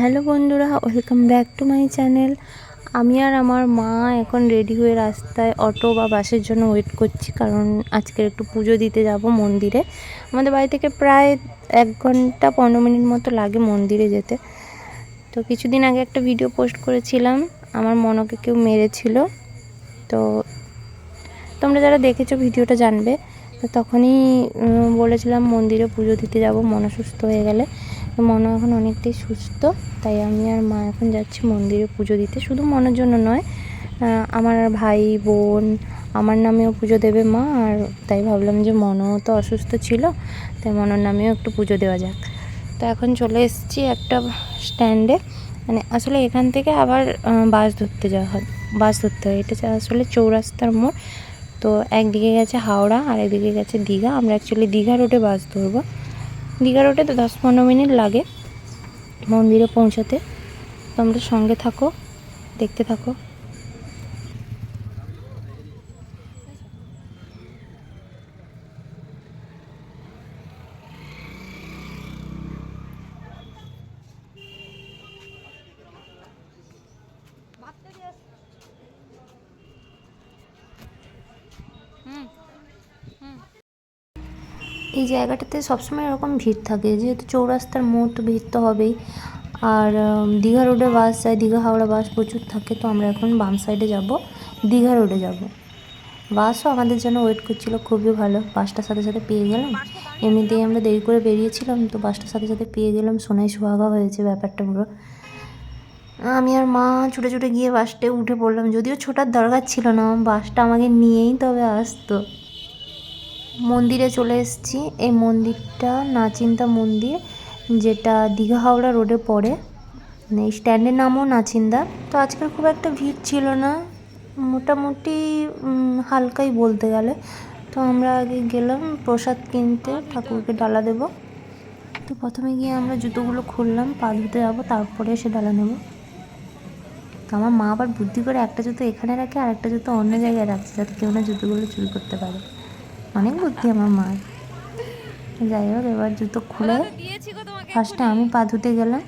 Hello বন্ধুরা, welcome back to my channel. আমি আর আমার মা এখন রেডি হয়ে রাস্তায় অটো বা বাসের জন্য ওয়েট করছি, কারণ আজকের একটু পুজো দিতে যাব মন্দিরে। আমাদের বাড়ি থেকে প্রায় এক ঘণ্টা পনেরো মিনিট মতো লাগে মন্দিরে যেতে। তো কিছুদিন আগে একটা ভিডিও পোস্ট করেছিলাম, আমার মনকে কেউ মেরেছিল। তো তোমরা যারা দেখেছ ভিডিওটা জানবে, তো তখনই বলেছিলাম মন্দিরে পুজো দিতে যাব মন সুস্থ হয়ে গেলে। তো মন এখন অনেকটাই সুস্থ, তাই আমি আর মা এখন যাচ্ছি মন্দিরে পুজো দিতে। শুধু মনের জন্য নয় আমার ভাই, বোন, আমার নামেও পুজো দেবে মা, আর তাই ভাবলাম যে মনও তো অসুস্থ ছিল, তাই মনের নামেও একটু পুজো দেওয়া যাক। তো এখন চলে এসেছি একটা স্ট্যান্ডে মানে আসলে এখান থেকে আবার বাস ধরতে যাওয়া হয়, বাস ধরতে হয়। এটা আসলে চৌরাস্তার মোড়, তো একদিকে গেছে হাওড়া আর একদিকে গেছে দীঘা। আমরা অ্যাকচুয়ালি দীঘা রোডে বাস ধরবো। দীঘা রোডে তো দশ পনেরো মিনিট লাগে মন্দিরে পৌঁছাতে। তোমরা সঙ্গে থাকো দেখতে থাকো। এই জায়গাটাতে সবসময় এরকম ভিড় থাকে। যেহেতু চৌরাস্তার মোড় তো ভিড় তো হবেই। আর দীঘা রোডে বাস যায়, দীঘা হাওড়া বাস প্রচুর থাকে, তো আমরা এখন বাম সাইডে যাব, দীঘা রোডে যাব। বাসও আমাদের জন্য ওয়েট করছিল, খুবই ভালো। বাসটার সাথে সাথে পেয়ে গেলাম। এমনিতেই আমরা দেরি করে বেরিয়েছিলাম, তো বাসটার সাথে সাথে পেয়ে গেলাম। সোনাই সোহাগা হয়েছে ব্যাপারটা পুরো। আমি আর মা ছুটে ছুটে গিয়ে বাসটায় উঠে পড়লাম। যদিও ছোটার দরকার ছিল না বাসটা আমাকে নিয়েই তবে আসতো। মন্দিরে চলে এসেছি। এই মন্দিরটা নাচিন্দা মন্দির, যেটা দীঘা হাওড়া রোডে পড়ে। মানে এই স্ট্যান্ডের নামও নাচিন্দা। তো আজকাল খুব একটা ভিড় ছিল না। মোটামুটি হালকাই বলতে গেলে। তো আমরা আগে গেলাম, প্রসাদ কিনতে, ঠাকুরকে ডালা দেব। তো প্রথমে গিয়ে আমরা জুতোগুলো খুললাম, পা ধুতে যাব, তারপরে এসে ডালা নেব। আমার মা আবার বুদ্ধি করে একটা জুতো এখানে রাখে আর একটা জুতো অন্য জায়গায় রাখছে যাতে কেউ না জুতোগুলো চুরি করতে পারে। অনেক বুদ্ধি আমার মার। যাই হোক এবার জুতো খুলে ফার্স্টে আমি পা ধুতে গেলাম।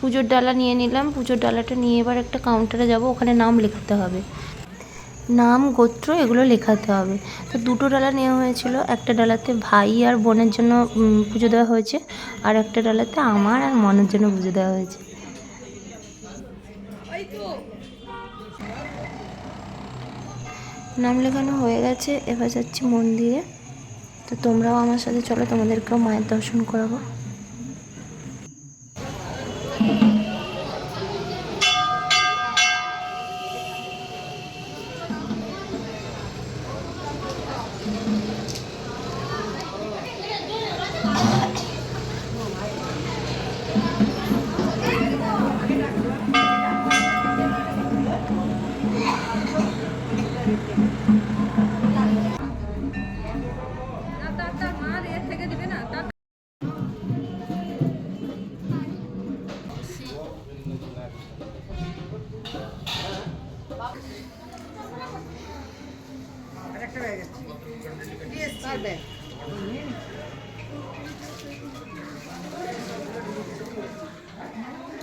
পুজোর ডালা নিয়ে নিলাম। পুজোর ডালাটা নিয়ে এবার একটা কাউন্টারে যাব। ওখানে নাম লেখাতে হবে। নাম গোত্র এগুলো লেখাতে হবে। তো দুটো ডালা নেওয়া হয়েছিল। একটা ডালাতে ভাই আর বোনের জন্য পুজো দেওয়া হয়েছে। আর একটা ডালাতে আমার আর মনের জন্য পুজো দেওয়া হয়েছে। নাম লেখানো হয়ে গেছে। এবার যাচ্ছি মন্দিরে। তো তোমরাও আমার সাথে চলো তোমাদেরকেও মায়ের দর্শন করাবো। Thank you.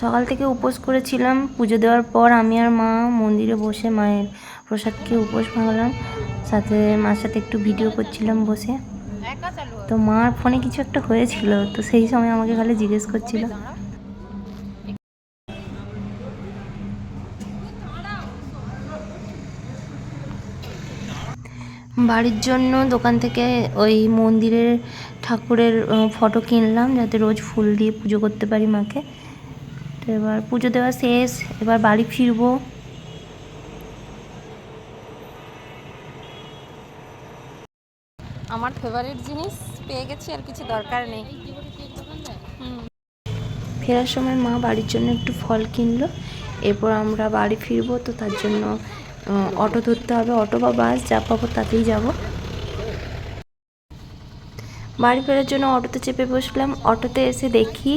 সকাল থেকে উপোস করেছিলাম, পুজো দেওয়ার পর আমি আর মা মন্দিরে বসে মায়ের প্রসাদকে উপোস ভাঙলাম, সাথে মার সাথে একটু ভিডিও করছিলাম বসে। তো মার ফোনে কিছু একটা হয়েছিল, তো সেই সময় আমাকে খালি জিজ্ঞেস করছিল। বাড়ির জন্য দোকান থেকে ওই মন্দিরের ঠাকুরের ফটো কিনলাম, যাতে রোজ ফুল দিয়ে পুজো করতে পারি মাকে। তো এবার পুজো দেওয়া শেষ এবার বাড়ি ফিরবো। আমার ফেভারিট জিনিস পেয়ে গেছি আর কিছু দরকার নেই। ফেরার সময় মা বাড়ির জন্য একটু ফল কিনলো এরপর আমরা বাড়ি ফিরবো তো তার জন্য অটো ধরতে হবে অটো বা বাস যা পাবো তাতেই যাব। বাড়ি ফেরার জন্য অটোতে চেপে বসলাম অটোতে এসে দেখি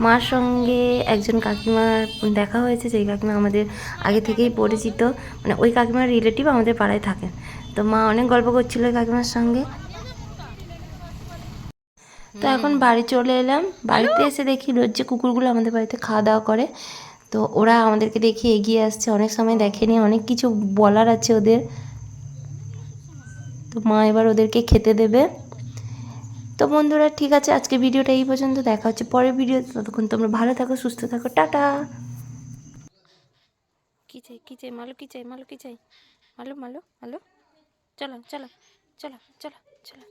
মার সঙ্গে একজন কাকিমার দেখা হয়েছে যেই কাকিমা আমাদের আগে থেকেই পরিচিত। মানে ওই কাকিমার রিলেটিভ আমাদের পাড়ায় থাকেন। তো মা অনেক গল্প করছিল ওই কাকিমার সঙ্গে। তো এখন বাড়ি চলে এলাম। বাড়িতে এসে দেখি রোজ যে কুকুরগুলো আমাদের বাড়িতে খাওয়া দাওয়া করে তো ওরা আমাদেরকে দেখে এগিয়ে আসছে। অনেক সময় দেখেনি অনেক কিছু বলার আছে ওদের। তো মা এবার ওদেরকে খেতে দেবে। তো বন্ধুরা, ঠিক আছে, আজকে ভিডিওটা এই পর্যন্ত, দেখা হচ্ছে পরের ভিডিও ততক্ষণ তোমরা ভালো থাকো, সুস্থ থাকো, টাটা। কি চাই কি চাই, মালো, কি চাই, মালো, কি চাই? মালো মালো মালো? চলো চলো চলো চলো চলো।